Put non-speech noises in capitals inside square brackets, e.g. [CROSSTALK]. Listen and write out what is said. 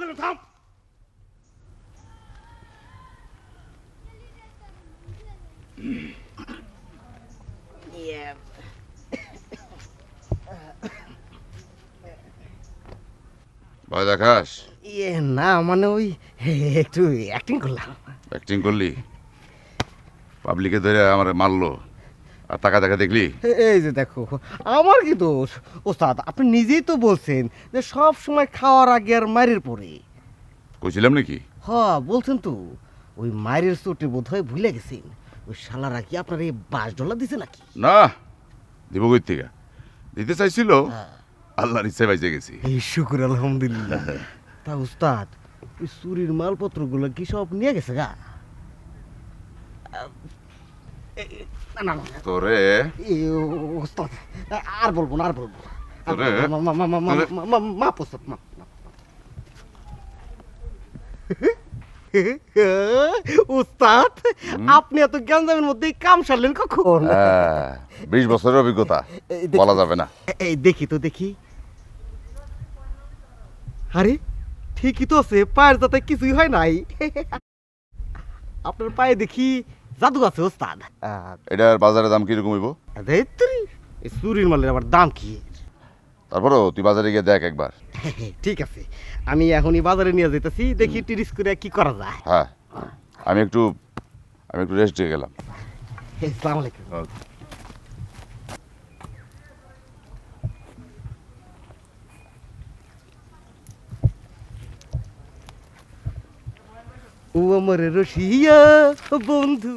করে থাম। ভয় দেখাস? ইয়ে না মানে ওই একটু অ্যাক্টিং করলাম। অ্যাক্টিং করলি? পাবলিকে ধরে আমার মারলো। আর টাকা দেখা দেখলি? এই যে দেখো আমার কি দোষ? ওস্তাদ আপনি নিজেই তো বলছেন যে সব সময় খাওয়ার আগে আর মায়ের পরে। কইছিলাম নাকি? হ বলছেন তো ওই মায়ের চোটে বোধ হয় ভুলে গেছেন। ওই শালারা কি আপনার এই বাস ডলার দিছে নাকি? না দিব কই থেকে? দিতে চাইছিল আল্লাহর ইচ্ছায় বাইচে গেছি। এই শুকুর আলহামদুলিল্লাহ। তা উস্তাদ ওই চুরির মালপত্রগুলো কি সব নিয়ে গেছে গা? না না না। তোরে? ওস্তাদ আর বলব না আর বলব তোরে- ওস্তাদ। উস্তাদ [LAUGHS] আপনি এত গ্যাঞ্জামের মধ্যে কাম সারলেন কখন? হ্যাঁ, বিশ বছরের অভিজ্ঞতা বলা যাবে না। এই দেখি তো দেখি। আরে ঠিকই তো আছে পায়ের যাতে কিছুই হয় নাই। [LAUGHS] আপনার পায়ে দেখি জাদু আছে ওস্তাদ এটার বাজারে দাম কীরকম হইব? ধেত্রি, এই চুরির মালের আবার দাম কি? তারপরেও তুই বাজারে গিয়ে দেখ একবার। [LAUGHS] ঠিক আছে আমি এখনই বাজারে নিয়ে যেতেছি দেখি টিরিস করে কি করা যায়। হ্যাঁ আমি একটু আমি একটু রেস্ট দিয়ে গেলাম। আসসালামু আলাইকুম। ও আমার রসিয়া বন্ধু।